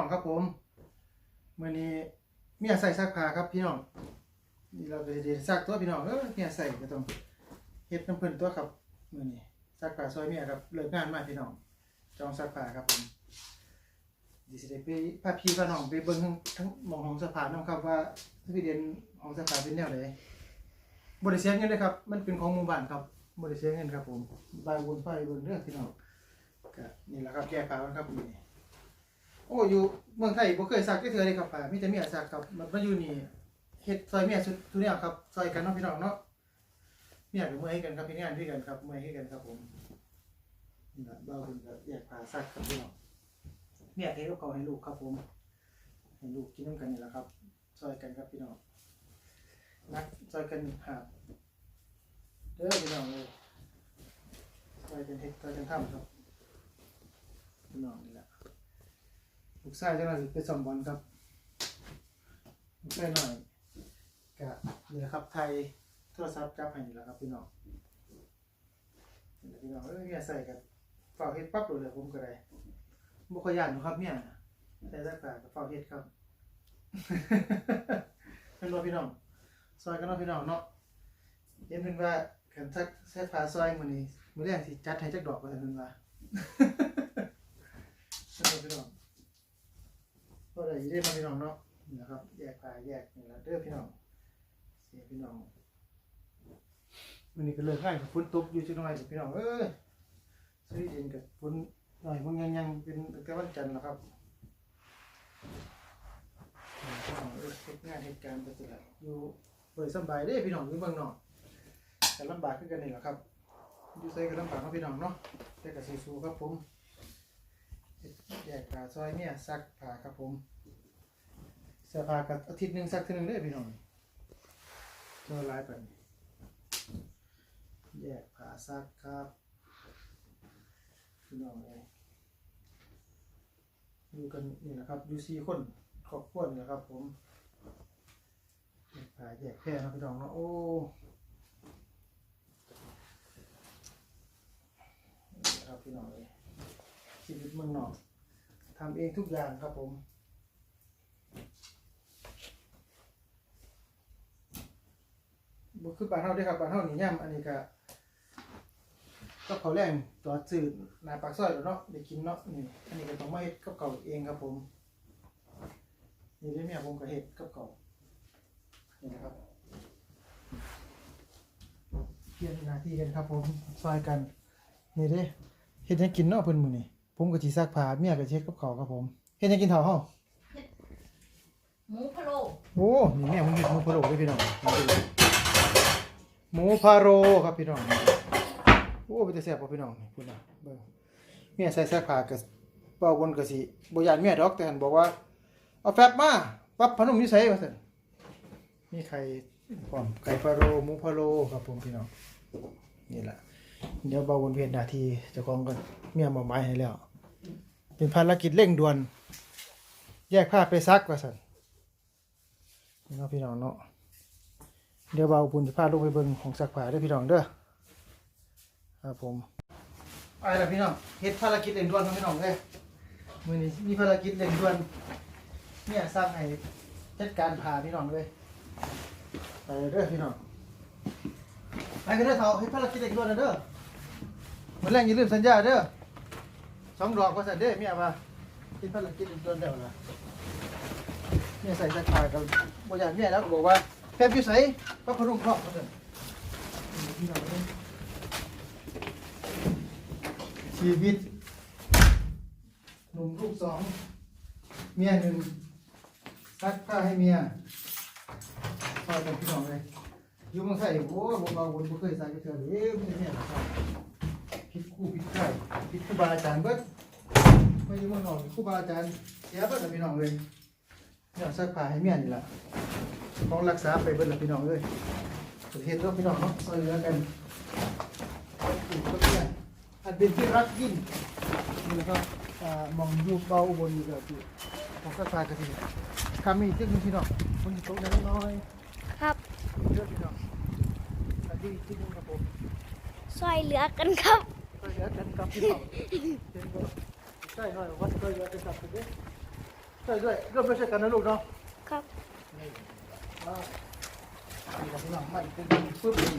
น้องครับผมเมื้อนี้เมียใส่ซักผ้าครับพี่น้องนี่เราก็สิได้ซักตัวพี่น้องเออเมียใส่ก็ต้องเฮ็ดน้ำเพิ่นตัวครับเมื้อนี้ซักผ้าซอยเมียครับเลิกงานมาพี่น้องจองซักผ้าครับผมดิสิได้ไปพาพี่พาน้องไปเบิ่งทั้งทั้งมองของสภานํครับว่าสวีเดนของสภาเป็นแนวใดบ่ได้เสียเงินเลยครับ มันเป็นของหมู่บ้านครับบ่ได้เสียเงินครับผมบายวนไปเบิ่งเด้อพี่น้องก็นี่แหละครับแก้ผ้ากันครับมื้อนี้ โอ้อยู่เมืองไทยบ่เคยซักจักเทื่อเลยครับป่ามีแต่เมียซักครับมันมาอยู่นี่เฮ็ดซอยเมียสุดทุกอย่างครับซอยกันเนาะพี่น้องเนาะเมียก็เมื่อยกันครับพี่งานด้วยกันครับเมื่อยให้กันครับผมนี่ละบ่าวเพิ่นก็แยกผ้าซักครับพี่น้องเมียก็เฮ็ดกับข้าให้ลูกครับผมให้ลูกกินน้ำกันนี่แหละครับซอยกันครับพี่น้องนักซอยกันหาบเด้อพี่น้องเลยซอยกันเฮ็ดซอยกันทำครับพี่น้องนี่แหละ ลูกชายจังหวะไปสอมบอลครับลูกชายหน่อยกะนี่แหละครับไทยโทรศัพท์จับให้นี่แหละครับพี่น้องนี่แหละพี่น้องเอ้ยเนี่ยใส่กันฝาเฮ็ดปั๊บเลยเลยผมก็ได้บ่ค่อยานครับเนี่ยแต่สักปากับฝาเฮ็ดครับเป็นบ่พี่น้องซอยกันเนาะพี่น้องเนาะเห็นเพิ่นว่าคันซักแซ่ผ้าซอยมื้อนี้มื้อแรกสิจัดให้จักดอกว่าซั่นเพิ่นว่าเป็นบ่พี่น้อง ก็ได้ได้มาพี่น้องเนาะนะครับ แยกผ้าแยกนี่ละเด้อพี่น้องเสียพี่น้องวันนี้ก็เลิกง่ายกับฝนตกอยู่จังหน่อยพี่น้องเอ้ยสวีเดนกับฝนหน่อยมันยังยังเป็นตั้งแต่วันจันทร์แล้วครับพี่น้องเอ้ยเฮ็ดงานเหตุการณ์ไปสิละอยู่เปิดสบายเด้พี่น้องอยู่เมืองนอกแต่ลำบากขึ้นกันนี่แหละครับอยู่ใส่ก็ลำบากเนาะพี่น้องเนาะแต่ก็สู้ๆครับผม แยกผ้าซอยเนี่ยซักผ้าครับผมเสื้อผ้ากับอาทิตย์หนึ่งซักทีหนึ่งเด้พี่น้องตัวลายไปแยกผ้าซักครับพี่น้องเลยอยู่กันนี่นะครับอยู่สี่คนครอบครัวนะครับผมแยกผ้าแยกแพร่นะพี่น้องเนาะโอ้ครับพี่น้องเลยชีวิตเมืองนอก ทำเองทุกอย่างครับผม บุคือบ้านเฮาเด้อครับบ้านเฮานี่ย่ำอันนี้ก็ก็เขาแรงจอดซื้อหน้าปากซอยแล้วเนาะได้กินเนาะนี่อันนี้ก็ต้องมาเฮ็ดกับเก่าเองครับผม นี่ได้อแม่ผมก็เฮ็ดกับเก่านี่นะครับเพียรหน้าที่กันครับผมซอยกัน นี่เด้เฮ็ดให้กินเนาะเพิ่นมื้อนี้ ผมก็สิซักผ้าเมียก็สิเฮ็ดกับข้าวครับผมเฮ็ดให้กินเท่าเฮาหมูพะโล้โอ้นี่แม่ผมเฮ็ดหมูพะโล้เด้อพี่น้องนี่เด้อหมูพะโล้ครับพี่น้องโอ้เป็นแต่แซ่บบ่พี่น้องนี่พุ่นน่ะเบิ่งเมียใส่ซักผ้าก็เว้าวนก็สิบ่ย่านเมียดอกแต่หันบอกว่าเอาแฟบมาปรับพนมอยู่ไสว่าซั่นมีไข่พร้อมไข่พะโล้หมูพะโล้ครับผมพี่น้องนี่ล่ะเดี๋ยวเบาวนเวียนหน้าที่เจ้าของก่อนเมียมาไม้ให้แล้ว เป็นภารกิจเร่งด่วน แยกผ้าไปซักว่าสันนี่เนาะพี่น้องเนาะเดี๋ยวเบาบุญจะพาลูกไปเบิ่งของซักผ้าเด้อพี่น้องเด้อครับผมไปแล้วพี่น้องเฮ็ดภารกิจเร่งด่วนครับพี่น้องเด้อมื้อนี้มีภารกิจเร่งด่วนเนี่ยสร้างให้จัดการผ้าพี่น้องเลยไปเด้อพี่น้องไปกันเด้อเถาให้ภารกิจเด็กด่วนนะเด้อวันแรกอย่าลืมสัญญาเด้อ สองดอกก็สันเด้เมียมากินภารกิจเด็กด่วนเด้อละเมียใส่จักรพายกันบ่อยากเมียแล้วก็บอกว่าแฟบอยู่ใส่ก็พรุ่งครอบเขาเด้อนี่พี่น้องเอ้ยชีวิตหนุ่มลูกสอง เมียหนึ่งซักผ้าให้เมียพอเป็นพี่น้องเลยอยู่เมืองไทยโอ้ยผมเอาวนบ่เคยใส่กระเทือนเอ้ยมันจะเนี่ยนะครั บผิดครู่ผิดไข่ผิดครูบาอาจารย์เบิดมาอยู่เมืองนอกครูบาอาจารย์เสียเบิดล่ะพี่น้องเลยเนี่ยซักผ้าให้เมียนี่ล่ะของรักษาไปเบิดล่ะพี่น้องเอ้ยประเทศเราพี่น้องเนาะช่วยเหลือกันอีกคนเนี่ยอันเป็นที่รักยิ่งนี่นะครับอ่ามองอยู่เบาอุบนอยู่แบบที่ของซักผ้ากะทิคำมีอีกนิดนึงพี่น้องมันจะตกน้อยๆครับเลือกพี่น้องอันนี้ที่นึงครับผมซอยเหลือกันครับ ช่วยเหลือกันครับพี่น้องเป็นบ่ใช่หน่อยว่าช่วยเหลือกันครับคุณเด้ช่วยด้วยร่วมด้วยช่วยกันนะลูกเนาะครับอ่านี่ครับพี่น้องมันเป็นปึ๊บนี่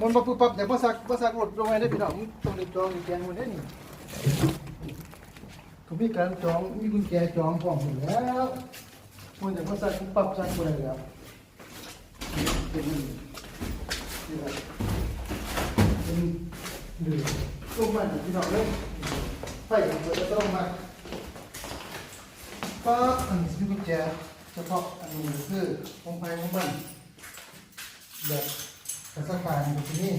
มันบ่ปึ๊บปั๊บแต่บ่ซักบ่ซักรถลงไปได้พี่น้องต้องได้จองแกงมันได้นี่ก็มีการจองมีกุญแจจองพร้อมอยู่แล้วมันจะบ่ซักปึ๊บปั๊บซักบ่ได้แล้วเป็นนี่นี่แหละเป็น ดื้อลงมาพี่น้องเด้อไฟมันจะต้องมาก็อันนี้คือกุญแจเฉพาะอันนี้คือของภายของมันแบบกระสับกระส่ายอยู่ที่นี่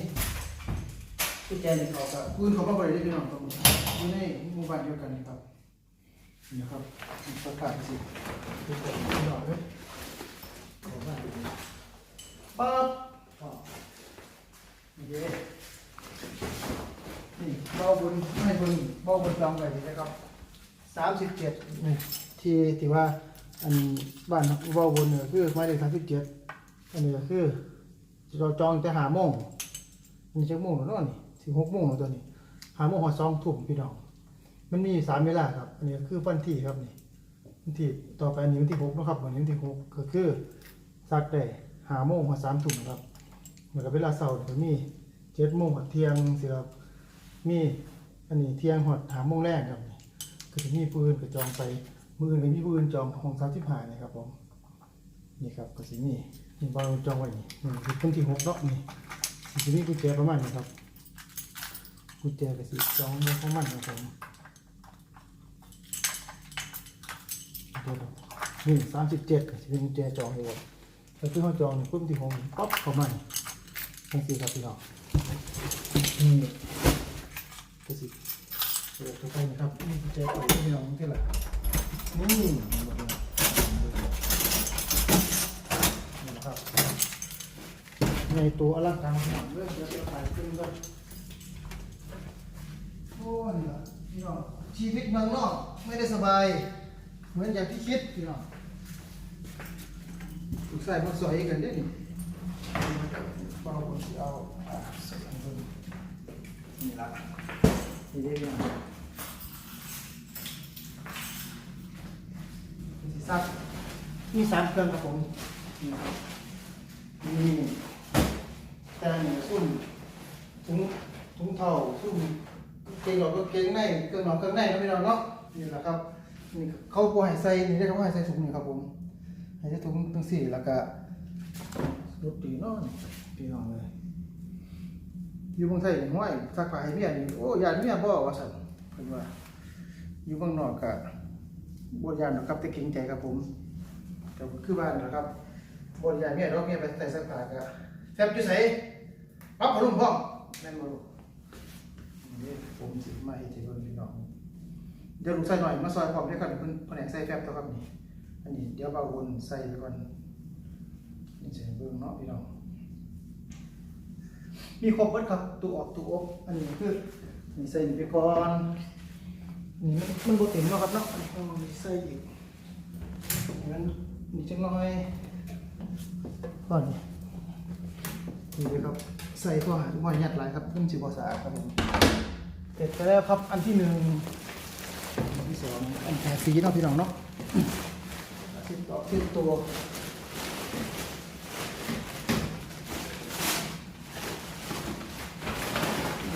กุญแจนี่เขากับปืนเขาก็บริได้พี่น้องตรงนี้อยู่ในหมู่บ้านเดียวกันนี่ครับนะครับสักการสิพี่น้องเลยของบ้านปั๊บอ๋อนี่เด้นี่ เบาบุญให้บุญเบาบุญจองไว้ดีนะครับสามสิบเจ็ดนี่ที่ที่ว่าอันบ้านอุบลวนเนี่ยคือหมายเลขสามสิบเจ็ดอันนี้ก็คือเราจองแต่หาโมงนี่จะโมงแล้วเนาะนี่ถึงหกโมงแล้วตัวนี้หาโมงหอสองทุ่มพี่น้องมันมีสามเวลาครับ อันนี้ก็คือวันที่ครับนี่วันที่ต่อไปอันนี้วันที่หกนะครับวันนี้วันที่หกก็คือสักได้หาโมงหอสามทุ่มครับเหมือนกับเวลาเสาร์ก็มีเจ็ดโมงหอเที่ยงสิครับมี อันนี้เที่ยงหอดหาโมงแรกครับนี่ก็จะมีปืนก็จองไปมืออื่นก็มีปืนจองของสามสิบห้านี่ครับผมนี่ครับก็สิมีนี่บอลจองไว้นี่นี่คือคนที่หกเนาะนี่สิจะมีกุญแจประมาณนี้ครับกุญแจก็สิจองไว้ของมันครับผมเดี๋ยวๆนี่สามสิบเจ็ดก็สิเป็นกุญแจจองอยู่ครับแล้วที่เขาจองนี่ปุ๊บที่หกนี่ป๊อปเข้ามานี่ทั้งสี่ครับพี่น้องนี่ ก็สิเปิดเข้าไปนะครับนี่กุญแจเปิดไม่ยอมที่ละนี่นี่นะครับในตัวอลังการงานเรื่องจะจะถ่ขึ้นก็โอ้นี่ละพี่น้องชีวิตเมืองนอกไม่ได้สบาย เหมือนอย่างที่คิดพี่น้องถูกใส่มาสอยกันได้นี่เบาคนที่เอาใส่กันเลยนี่ละ นี่ได้ยังสีซักมีสามเครื่องครับผมนี่ครับนี่แต่เนี่ยซุ่มถุงถุงเท่าซุ่มเกงหลอกก็เกงในเครื่องหลอกเครื่องในนะพี่น้องเนาะนี่แหละครับนี่เขาปล่อยใส่นี่ได้เขาให้ใส่ถุงนี่ครับผมให้ใส่ถุงทั้งสี่แล้วก็รถตีเนาะนี่พี่น้องเลย อยู่เมืองไทยห้วยซักผ้าให้เมียนี่โอ้ยานเมียบ่ว่าซั่นเพิ่นว่า อยู่เมืองนอกก็บ่ยานดอกครับแต่เกรงใจครับผมก็คือบ้านนะครับบ่ยานเมียดอกเมียไปใส่ซักผ้าก็แฟบอยู่ไสปั๊บพอลุ่มพร้อมแม่นบ่ลูกนี่ผมสิมาเฮ็ดให้เบิ่งพี่น้องเดี๋ยวลูกใส่หน่อยมาซอยพร้อมด้อครับเพิ่นแผนกใส่แฟบตัวครับนี่อันนี้เดี๋ยวเบาวนใส่ไปก่อนนี่ใส่เบิ่งเนาะพี่น้อง มีครบเบิดครับตู้ออกตู้อบอันนี้คือนี่ใส่นี่ไปก่อนนี่มันมันบ่เต็มเนาะครับเนาะอันนี้ต้องมีใส่อีกงั้นนี่จังน้อยก่อนนี่เลยครับใส่ก็หาว่ายัดหลายครับมันสิบ่สะอาครับผมเสร็จไปแล้วครับอันที่หนึ่งอันที่สองอันแผสีเนาะพี่น้องเนาะเส้นต่อเส้นตัว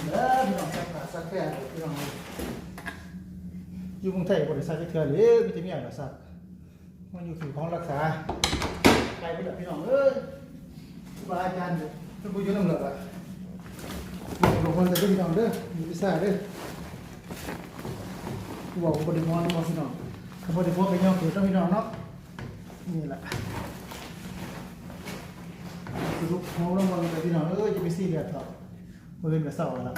เด้อพี่น้องสั ก่พี่น้องอยู่กรุงเทพบริษัทจะเถื่อนเลยมีแต่เมียน่ะสักมันอยู่ถือของรักษาไปไปด้อพี่น้องเอ้ยครูบาอาจารย์เนี่ยเพิ่นบ่อยู่นำเหลืออะมีบางคนจะเป็นพี่น้องเด้อมีพิซซ่าเด้อกูบอกว่าบ่ได้มอนบ่พี่น้องเขาบ่ได้พวกไปย่อคือต้องพี่น้องเนาะนี่แหละสรุปมองลงมาเลยพี่น้องเอ้ยจะไปซีเรียสเถอะมือกับเสาแล้ว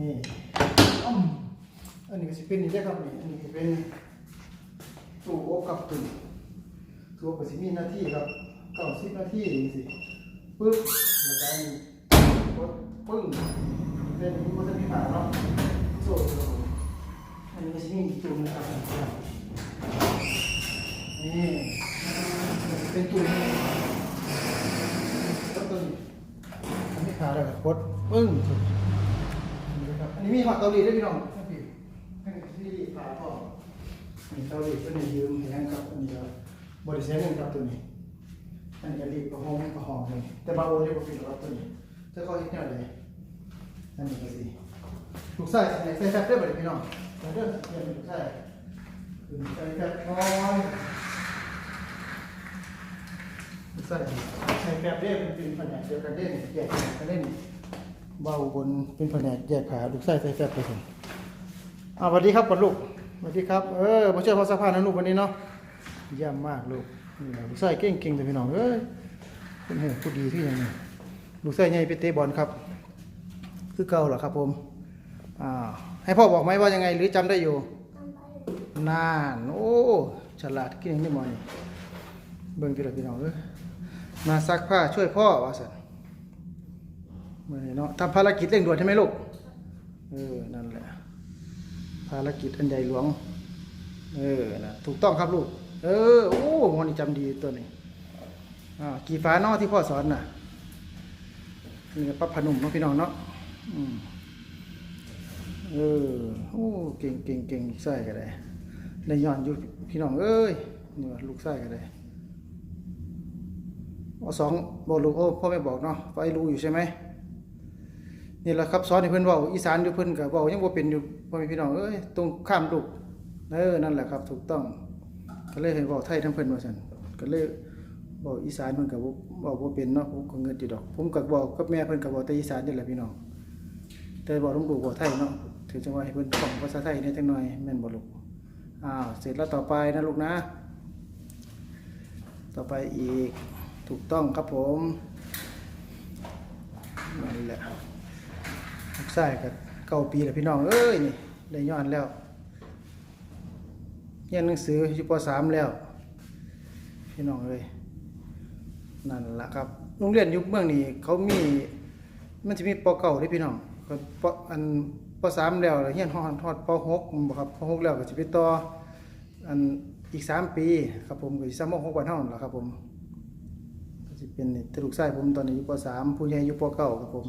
นี่อ้อมอันนี้ก็สิเป็นนี่ได้ครับนี่อันนี้ก็เป็นตู้อบกับตุ่มตู้อบก็สิมีหน้าที่ครับเก้าสิบนาทีนี่สิปึ๊บแล้วก็อันนี้กดปึ้งเป็นนี้ก็จะมีฝาเนาะโซ่ครับผมอันนี้ก็สิมีตุ่มนะครับนี่เป็นตุ่มแล้วก็อันนี้ขาแล้วก็กดปึ้งสุดอันนี้ครับอันนี้ มีหอดเกาหลีด้วยพี่น้องครับพี่ให้ที่ขาพ่อนี่เตารีดตัวนี้ยืมแห้งครับอันนี้ก็บริเซนครับตัวนี้อันนี้ก็รีบกระห้องกระห้องเลยแต่บาโอเรียกว่าเป็นครับตัวนี้จะเข้าอีกแนวเลยอันนี้ก็สิลูกไส้ใส่ใส่แฟบได้บ่ได้พี่น้องเดี๋ยวเด้อเดี๋ยวลูกไส้ขึ้นใส่แฟบน้อยลูกไส้ใส่แฟบได้เป็นเป็นแผนกเดียวกันเด่นแยกกันเด่น เบาบนเป็นแผนกแยกขาลูกไส้ใส่แฟบไปถึงอ่าสวัสดีครับก่อนลูกสวัสดีครับเออมาช่วยพ่อสักผ้านะลูกวันนี้เนาะเยี่ยมมากลูกนี่แหละลูกชายเก่งเก่งแต่พี่น้องเอ้ยเป็นเฮ้ยผู้ดีที่ยังไงลูกชายใหญ่ไปเตะบอลครับ คือเก่าเหรอครับผมอ่าให้พ่อบอกไหมว่ายังไง หรือจำได้อยู่นานโอ้ฉลาดเก่งนี่มอนี่เบิ่งทีละพี่น้องเอ้ยมาซักผ้าช่วยพ่อว่าสัน มื่อนี้เนาะทำภารกิจเร่งด่วนใช่ไหมลูก เออ นั่นแหละ ภารกิจอันใหญ่หลวง เออนะถูกต้องครับลูก เออ โอ้โหนี่จำดีตัวนี้อ่ากี่ฟ้านอที่พ่อสอนน่ะนี่ปั๊บพนุ่มเนาะพี่น้องเนาะอืมเออ โอ้ เก่งเก่งเก่งลูกไส้ก็ได้ได้ย้อนอยู่พี่น้องเอ้ยนี่ว่าลูกไส้ก็ได้เอาสองบอกลูกโอ้พ่อไม่บอกเนาะไฟรู้อยู่ใช่ไหม นี่แหละครับสอนให้เพิ่นเว้าอีสานอยู่เพิ่นก็เว้ายังบ่เป็นอยู่พ่อแม่พี่น้องเอ้ยตรงข้ามลูกเออนั่นแหละครับ ถูกต้อง ก็เลยให้เว้าไทยทั้งเพิ่นว่าซั่นก็เลยเว้าอีสานเพิ่นก็บ่เว้าบ่เป็นเนาะผมก็เงินอยู่ดอก ผมก็เว้ากับแม่เพิ่นก็เว้าแต่อีสานนี่แหละพี่น้อง แต่เว้าต้องลูกเว้าไทยเนาะถือจังว่าให้เพิ่นท่องภาษาไทยได้จังหน่อยแม่นบ่ลูกอ้าวเสร็จแล้วต่อไปนะลูกนะ ต่อไปอีกถูกต้องครับผมนั่นแหละ ลูกชายกับเก้าปีแล้วพี่น้องเอ้ยนี่ได้ย้อนแล้วเรียนหนังสืออยู่ปสามแล้ว พี่น้องเอ้ยนั่นละครับโรงเรียนยุคเมืองนี่เขามีมันจะมีปเก้าเด้พี่น้องก็ปอันปสามแล้วแล้วเรียนฮอดฮอดปหกบ่ครับปหกแล้วก็สิไปต่ออันอีกสามปีครับผมก็สิสามหกวันเท่านั้นล่ะครับผมก็สิเป็นตลูกชายผมตอนนี้อยู่ปสามผู้ใหญ่อยู่ปเก้าครับผม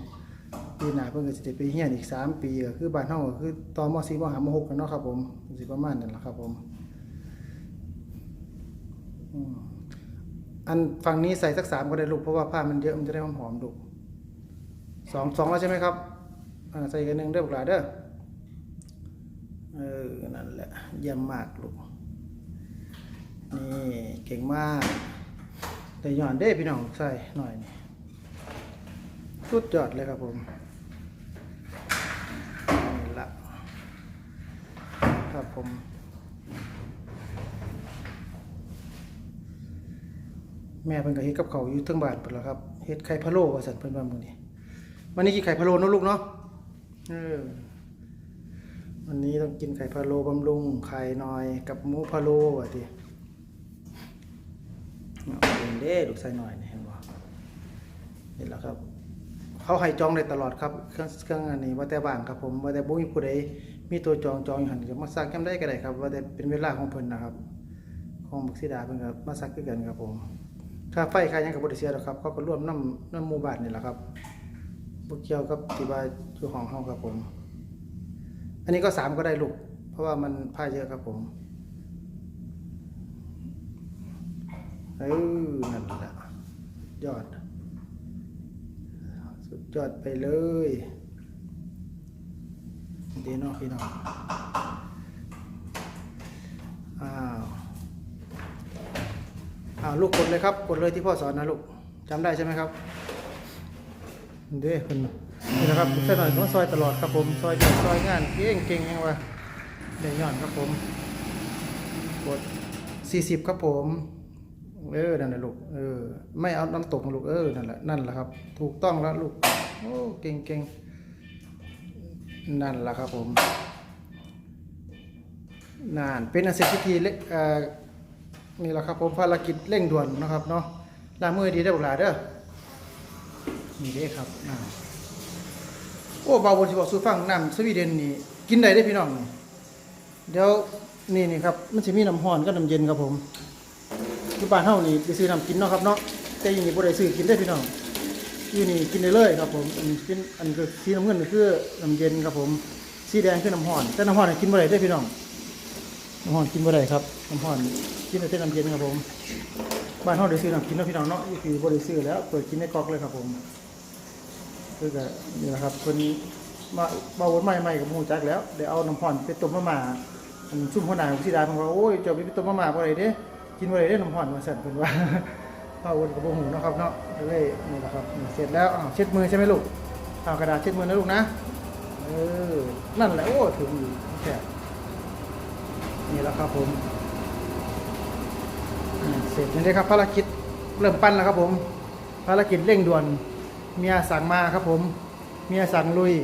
ปีหน้าเพิ่นก็สิได้ไปเรียนอีกสามปีก็คือบ้านเฮาก็คือต่อม .4 ม .5 ม .6 กันเนาะครับผมสิประมาณนั้นล่ะครับผมอันฝั่งนี้ใส่สักสามก็ได้ลูกเพราะว่าผ้ามันเยอะมันจะได้หอมๆลูกสองสองแล้วใช่ไหมครับใส่กันหนึ่งเด้อบุกหลาเด้อเออนั่นแหละเยี่ยมมากลูกนี่เก่งมากแต่ย้อนเด้พี่น้องใส่หน่อยนี่สุดยอดเลยครับผมนี่ละ ครับผมแม่เพิ่นก็เฮ็ดกับเขาอยู่ทั้งบ้านเพิ่นแล้วครับเฮ็ดไข่พะโล้ว่าซั่นเพิ่นว่ามื้อนี้วันนี้กินไข่พะโล้เนาะลูกเนาะเออวันนี้ต้องกินไข่พะโล้บำรุงไข่หน่อยกับหมูพะโล้ว่าติเอาเป็นเด้ลูกใส่หน่อยนี่เห็นบ่เห็นแล้วครับ เขาให้จองได้ตลอดครับ เครื่องเครื่องอันนี้ว่าแต่บางครับผมว่าแต่บ่มีผู้ใด มีตัวจองจองอยู่หันก็มาซักยามใดก็ได้ครับ ว่าแต่เป็นเวลาของเพิ่นนะครับ ของบักสีดาเพิ่นก็มาซักคือกันครับผมค่าไฟค่ายังก็บ่ได้เสียหรอกครับเขาก็ร่วมน้ำน้ำมูบานนี่แหละครับบ่เกี่ยวกับที่ว่าอยู่ห้องเฮาครับผม อันนี้ก็สามก็ได้ลูก เพราะว่ามันผ้าเยอะครับผมเออนั่นแหละยอด สุดยอดไปเลย เดีเนาะพี่น้องอ้าวอ้าวลูกกดเลยครับ กดเลยที่พ่อสอนนะลูกจำได้ใช่ไหมครับเด้คุณนี่นะครับใส่หน่อยต้องซอยตลอดครับผม ซอยซอยงานเก่งเก่งยังวะเดี๋ยวย้อนครับผม กด 40 ครับผม เออ นั่นแหละลูก เออ ไม่เอาน้ำตกลูก เออ นั่นแหละ นั่นแหละครับ ถูกต้องแล้วลูก โอ้ เก่งเก่ง นั่นแหละครับผมนั่นเป็นอันเสร็จพิธีเล็กอ่อนี่แหละครับผมภารกิจเร่งด่วนนะครับเนาะลางมือดีได้บุกหลาเด้อนี่เด้ครับน้ำโอ้เบาบนที่บอกสู้ฟังน้ำสวีเดนนี่กินได้ได้พี่น้องนี่เดี๋ยวนี่นี่ครับมันจะมีน้ำห้อนกับน้ำเย็นครับผมที่บ้านเฮานี่ไปซื้อน้ำกินเนาะครับเนาะแต่อยังนี้บ่ได้ซื้อกินได้พี่น้อง อยู่นี่กินได้เลยครับผม อันนี้กินอันนี้คือสีน้ำเงินคือน้ำเย็นครับผม สีแดงคือน้ำห้อน แต่น้ำห้อนนี่กินบ่ได้เด้พี่น้อง น้ำห่อนกินบ่ได้ครับ น้ำห่อนกินแต่น้ำเย็นครับผม บ้านเฮาได้ซื้อน้ำกินเนาะพี่น้องเนาะนี่คือบ่ได้ซื้อแล้วเปิดกินในกอกเลยครับผมคือก็นี่แหละครับเพิ่นมาบ่าวใหม่ๆกับหมูจักแล้วได้เอาน้ำห่อนไปต้มมะม่าอันซุ่มหัวหน้าของสิดาเพิ่นว่าโอ้ยเจ้าไปต้มมะม่าบ่ได้เด้ กินบ่ได้เด้น้ำห่อนว่าซั่นเพิ่นว่า ป้าวนกับบ่ฮู้เนะครับเนาะก็เลยนี่แหละครับเสร็จแล้วเช็ดมือใช่ไหมลูกเอากระดาษเช็ดมือนะลูกนะเออนั่นแหละโอ้ถึงอยู่แค่นี่แหละครับผมเสร็จนี่เลยครับภารกิจเริ่มปั้นแล้วครับผม ภารกิจเร่งด่วนเมียสั่งมาครับผมเมียสั่งลุย